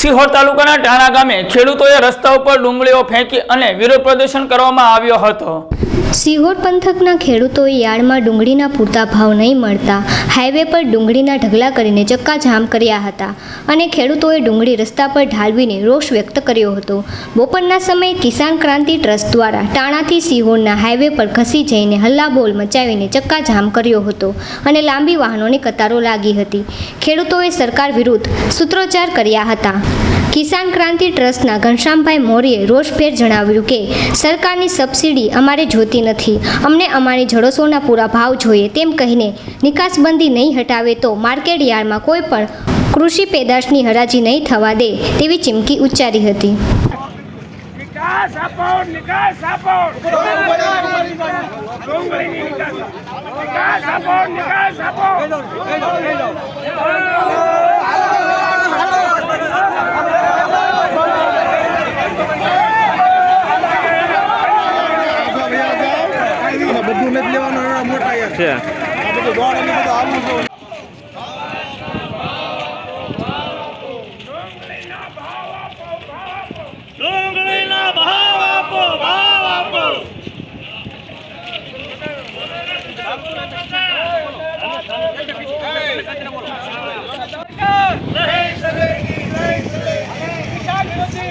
સિહોર તાલુકાના ટાણા ગામે ખેડૂતોએ રસ્તા ઉપર ડુંગળીઓ ફેંકી અને વિરોધ પ્રદર્શન કરવામાં આવ્યો હતો. સિહોર પંથકના ખેડૂતોએ યાર્ડમાં ડુંગળીના પૂરતા ભાવ નહીં મળતા. હાઈવે પર ડુંગળીના ઢગલા કરીને ચક્કાજામ કર્યા હતા અને ખેડૂતોએ ડુંગળી રસ્તા પર ઢાળવીને રોષ વ્યક્ત કર્યો હતો. બપોરના સમયે કિસાન ક્રાંતિ ટ્રસ્ટ દ્વારા ટાણાથી સિહોરના હાઈવે પર ઘસી જઈને હલ્લાબોલ મચાવીને ચક્કાજામ કર્યો હતો અને લાંબી વાહનોની કતારો લાગી હતી. ખેડૂતોએ સરકાર વિરુદ્ધ સૂત્રોચ્ચાર કર્યા હતા. કિસાન ક્રાંતિ ટ્રસ્ટના ઘનશ્યામભાઈ મોરીએ રોષભેર જણાવ્યું કે, સરકારની સબસિડી અમારે જોતી નથી. અમને અમારી જળસોના પૂરા ભાવ જોઈએ તેમ કહીને નિકાસબંધી નહીં હટાવે તો માર્કેટ યાર્ડમાં કોઈ પણ કૃષિ પેદાશની હરાજી નહીં થવા દે તેવી ચીમકી ઉચ્ચારી હતી. નિકાસ નિકાસ બધું નથી લેવાનું એવા મોટા યાર છે આ બધું દોડ અને બધું આવવું જોઈએ. ડુંગળીના ભાવ આપો ભાવ આપો નહીં ચલેગી નહીં ચલેગી કિસાન વિરોધી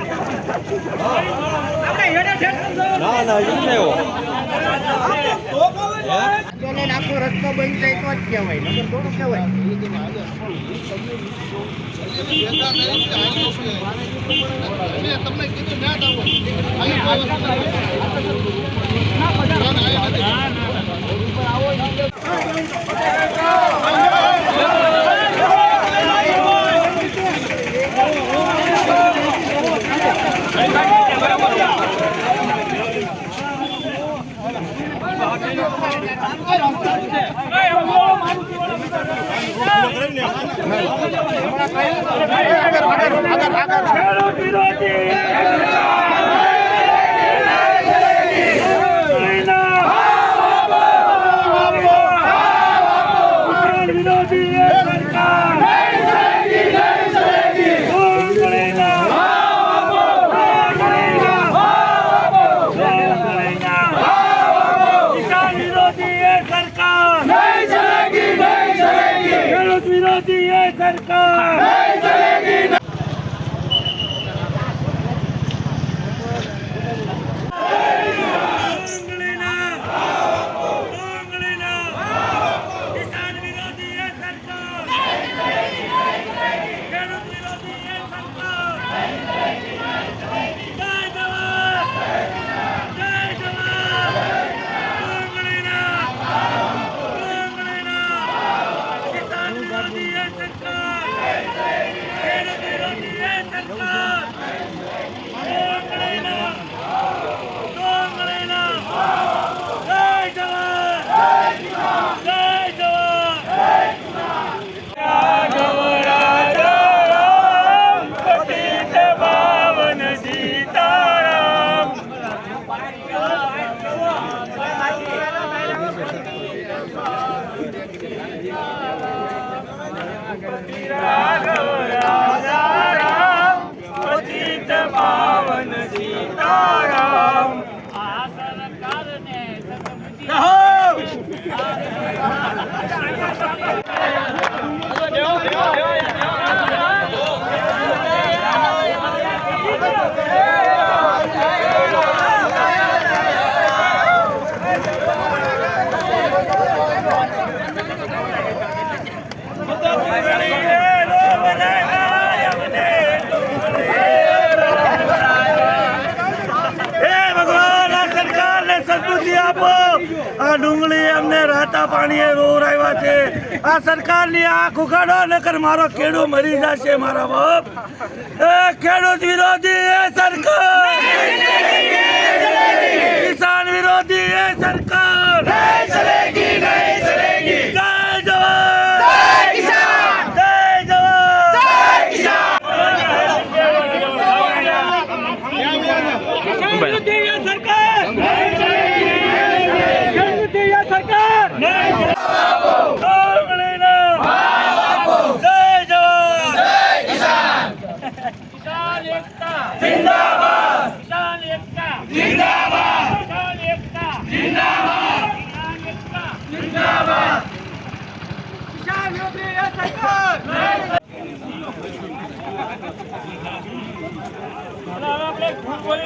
આખો રસ્તો બંધ થાય જ કહેવાય નગર થોડું કહેવાય. તમને આવો ખેડૂત વિરોધી આ સરકારની આંખ ઉગાડો નકર મારો ખેડૂત મરી જશે, મારા બાપ. એ ખેડૂત વિરોધી, એ સરકાર કિસાન વિરોધી એ સરકાર જય જવાન જય જવાન ખેડૂતી એ સરકાર ખેડૂતી એ સરકાર ડુંગળીના જય જવાન કિસાન એકતા જિંદાબાદ કિસાન એકતા જિંદાબાદ કિસાન એકતા જિંદાબાદ કિસાન એકતા જિંદાબાદ કિસાન વિરોધી એ સરકાર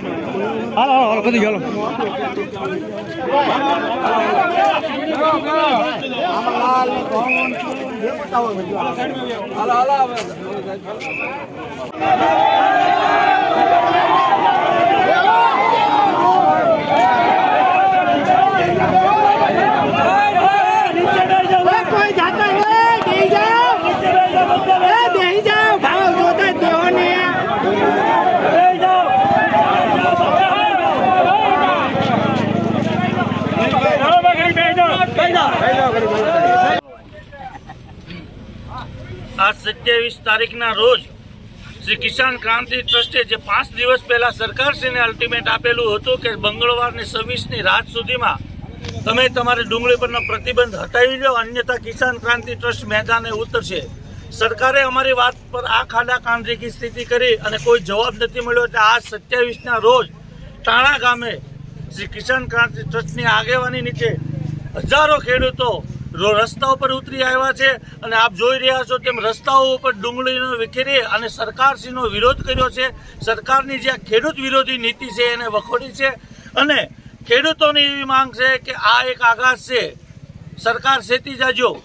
નામ લઈએ ધૂમતા બોલો રામ કોઈ જાતા નહીં બેહી જાઓ એ બેહી જાઓ ભાવ જોતા દેહોને આ સત્યાવીસ તારીખના રોજ શ્રી કિસાન ક્રાંતિ ટ્રસ્ટે જે પાંચ દિવસ પહેલાં સરકારશ્રીને અલ્ટિમેટ આપેલું હતું કે મંગળવારની છવ્વીસની રાત સુધીમાં તમે તમારી ડુંગળી પરનો પ્રતિબંધ હટાવી લો, અન્યથા કિસાન ક્રાંતિ ટ્રસ્ટ મેદાને ઉતરશે. સરકારે અમારી વાત પર આ ખાડા કાંડરીકી સ્થિતિ કરી અને કોઈ જવાબ નથી મળ્યો એટલે આ સત્યાવીસના રોજ ટાણા ગામે શ્રી કિસાન ક્રાંતિ ટ્રસ્ટની આગેવાની નીચે હજારો ખેડૂતો રસ્તા ઉપર ઉતરી આવ્યા છે અને આપ જોઈ રહ્યા છો તેમ રસ્તાઓ ઉપર ડુંગળીનો વિખેરી અને સરકારશ્રીનો વિરોધ કર્યો છે. સરકારની જે ખેડૂત વિરોધી નીતિ છે એને વખોડી છે. અને ખેડૂતોની એવી માંગ છે કે આ એક આઘાત છે. સરકાર સેતી જાજો.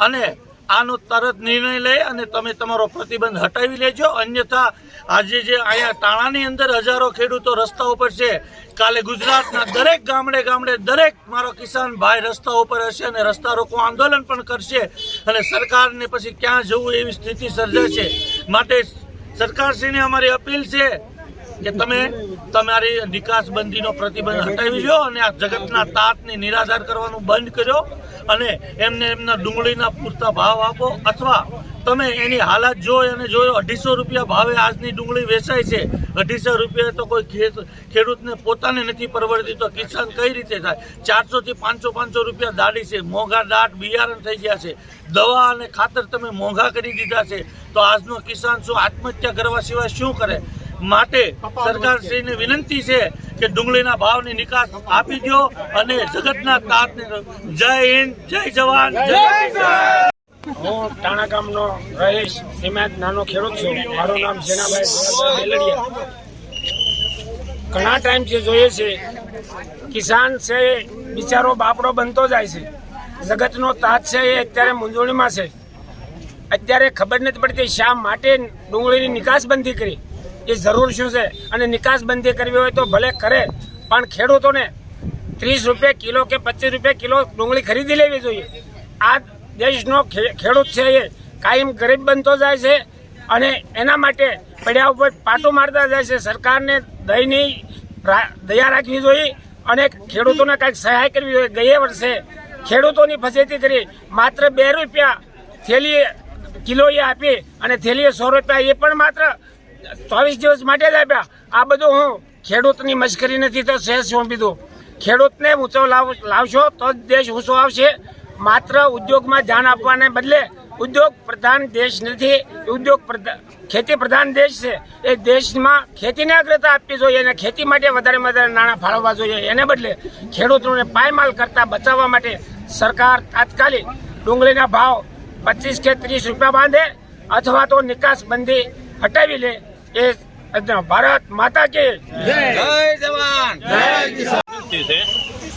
અને આનો તરત નિર્ણય લે અને તમે તમારો પ્રતિબંધ હટાવી લેજો. અન્યથા આજે જે અહીંયા તાણાની અંદર હજારો ખેડૂતો રસ્તા ઉપર છે, કાલે ગુજરાતના દરેક ગામડે ગામડે દરેક મારો કિસાન ભાઈ રસ્તા ઉપર હશે અને રસ્તા રોકો આંદોલન પણ કરશે અને સરકારને પછી ક્યાં જવું એવી સ્થિતિ સર્જાશે. માટે સરકારશ્રીને અમારી અપીલ છે કે તમે તમારી નિકાસબંધીનો પ્રતિબંધ હટાવી લો અને આ જગતના તાતને નિરાધાર કરવાનું બંધ કર્યો અને એમને એમના ડુંગળીના પૂરતા ભાવ આપો અથવા તમે એની હાલત જોઈ અને જોયો, અઢીસો રૂપિયા ભાવે આજની ડુંગળી વેચાય છે. અઢીસો રૂપિયા તો કોઈ ખેડૂતને પોતાને નથી પરવડતી, તો કિસાન કઈ રીતે થાય? ચારસોથી પાંચસો પાંચસો રૂપિયા દાડી છે. મોંઘા દાટ બિયારણ થઈ ગયા છે. દવા અને ખાતર તમે મોંઘા કરી દીધા છે. તો આજનો કિસાન શું આત્મહત્યા કરવા સિવાય શું કરે? માટે સરકારશ્રીને વિનંતી છે કે ડુંગળીના ભાવની નિકાસ આપી દો અને જગતના તાતને જય હિન્દ જય જવાન જય હું ટાણા ગામનો રહીશ સીમાંત નાનો ખેડૂત છું. મારું નામ જેનાભાઈ બેલડિયા ઘણા ટાઈમથી જોઈએ છે કિસાન છે બિચારો બાપડો બનતો જાય છે. જગતનો તાત છે એ અત્યારે મૂંઝવણીમાં છે. અત્યારે ખબર નથી પડતી શા માટે ડુંગળીની નિકાસબંધી કરી. એ જરૂર શું છે? અને નિકાસબંધી કરવી હોય તો ભલે કરે, પણ ખેડૂતોને ત્રીસ રૂપિયા કિલો કે પચીસ રૂપિયા કિલો ડુંગળી ખરીદી લેવી જોઈએ. આ દેશનો ખેડૂત છે એ. કાયમ ગરીબ બનતો જાય છે અને એના માટે પડ્યા ઉપર પાટો મારતા જાય છે. સરકારને દયની દયા રાખવી જોઈએ અને ખેડૂતોને કાંઈક સહાય કરવી જોઈએ. ગયા વર્ષે ખેડૂતોની ફસેતી કરી, માત્ર બે રૂપિયા થેલી કિલોએ આપી અને થેલીએ સો રૂપિયા, એ પણ માત્ર ચોવીસ દિવસ માટે જ આપ્યા. આ બધું હું ખેડૂતની મશ્કરી નથી તો સહેજ સોંપી દઉં ખેડૂતને ઊંચો લાવ, લાવશો તો જ દેશ ઊંચો આવશે. માત્ર ઉદ્યોગમાં ધ્યાન આપવાને બદલે ઉદ્યોગ પ્રધાન દેશ નથી ઉદ્યોગ પ્રધાન ખેતી પ્રધાન દેશ છે. એ દેશમાં ખેતીને અગ્રતા આપવી જોઈએ અને ખેતી માટે વધારે વધારે નાણાં ફાળવવા જોઈએ. એને બદલે ખેડૂતોને પાયમાલ કરતાં બચાવવા માટે સરકાર તાત્કાલિક ડુંગળીના ભાવ પચીસ કે ત્રીસ રૂપિયા બાંધે અથવા તો નિકાસ બંધી હટાવી લે. એ ભારત માતા કે વિનંતી છે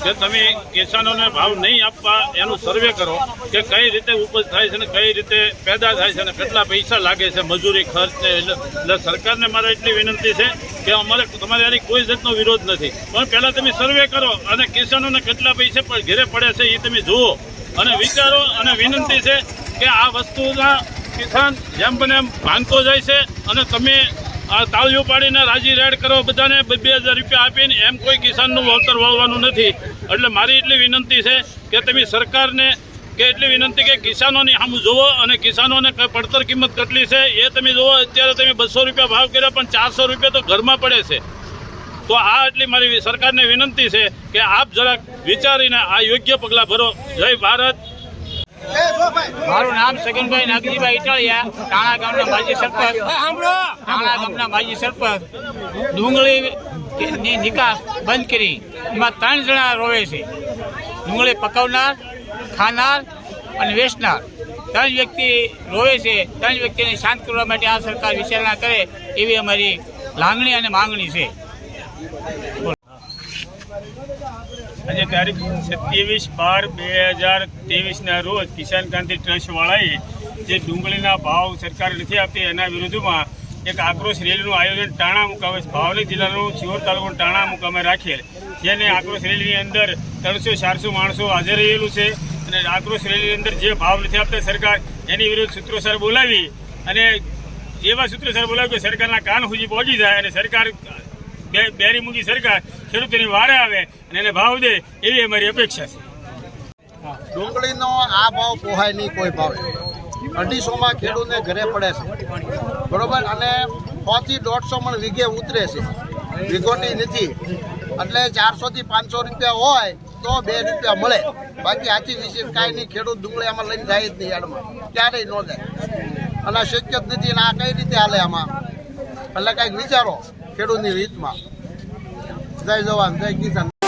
કે તમે કિસાનોને ભાવ નહીં આપવા એનું સર્વે કરો કે કઈ રીતે ઉપજ થાય છે ને કઈ રીતે પેદા થાય છે અને કેટલા પૈસા લાગે છે મજૂરી ખર્ચ ને એટલે એટલે સરકારને મારે એટલી વિનંતી છે કે અમારે તમારે આની કોઈ જાતનો વિરોધ નથી. પણ પહેલાં તમે સર્વે કરો અને કિસાનોને કેટલા પૈસા પણ ઘેરે પડે છે એ તમે જુઓ. અને વિચારો અને વિનંતી છે કે આ વસ્તુના કિસાન જેમ બને એમ ભાંગતો જાય છે અને તમે આ તાળીઓ પાડીને રાજી રેડ કરો, બધાને બે હજાર રૂપિયા આપીને એમ કોઈ કિસાનનું વળતર વાળવાનું નથી. એટલે મારી એટલી વિનંતી છે કે તમે સરકારને કે એટલી વિનંતી કે કિસાનોની આમ જુઓ અને કિસાનોને પડતર કિંમત કેટલી છે એ તમે જુઓ. અત્યારે તમે બસો રૂપિયા ભાવ કર્યા, પણ ચારસો રૂપિયા તો ઘરમાં પડે છે. તો આ એટલી મારી સરકારને વિનંતી છે કે આપ જરાક વિચારીને આ યોગ્ય પગલાં ભરો. જય ભારત. મારું નામ સગનભાઈ નાગજીભાઈ ઇટાળિયા ટાણા ગામના માજી સરપંચ. ટાણા ગામના માજી સરપંચ. ડુંગળીની નિકાસ બંધ કરી. એમાં ત્રણ જણા રોવે છે. ડુંગળી પકવનાર ખાનાર અને વેચનાર. ત્રણ વ્યક્તિ રોવે છે. ત્રણ વ્યક્તિને શાંત કરવા માટે આ સરકાર વિચારણા કરે એવી અમારી લાગણી અને માંગણી છે. આજે તારીખ સત્યાવીસ બાર બે હજાર ત્રેવીસના રોજ કિસાન ક્રાંતિ ટ્રસ્ટવાળાએ જે ડુંગળીના ભાવ સરકાર નથી આપતી એના વિરુદ્ધમાં એક આક્રોશ રેલીનું આયોજન ટાણા મુકામે ભાવનગર જિલ્લાનું ચિહોર તાલુકાનું ટાણા મુકામે રાખેલ, જેને આક્રોશ રેલીની અંદર ત્રણસો ચારસો માણસો હાજર રહેલું છે અને આક્રોશ રેલીની અંદર જે ભાવ નથી આપતા સરકાર, એની વિરુદ્ધ સૂત્રોસર બોલાવી અને એવા સૂત્રોસર બોલાવી કે સરકારના કાન સુધી પહોંચી જાય અને સરકાર બેરી મૂકી સરકાર, ખેડૂતોની વારે આવે અને એને ભાવ દે એવી અમારી અપેક્ષા છે. ડુંગળીનો આ ભાવ પોહાય નહીં કોઈ ભાવે અઢીસોમાં ખેડૂતને ઘરે પડે છે. બરોબર? અને સોથી દોઢસો મણ વીઘે ઉતરે છે. વીઘોટી નથી. એટલે ચારસોથી પાંચસો રૂપિયા હોય તો બે રૂપિયા મળે. બાકી આથી વિશેષ કાંઈ નહીં. ખેડૂત ડુંગળી આમાં લઈને જાય જ નહીં યાર્ડમાં. ક્યારેય ન જાય. અને શક્ય જ નથી અને આ કઈ રીતે હાલે આમાં? એટલે કાંઈક વિચારો. ખેડૂતની રીતમાં. જય જવાન જય કિસાન.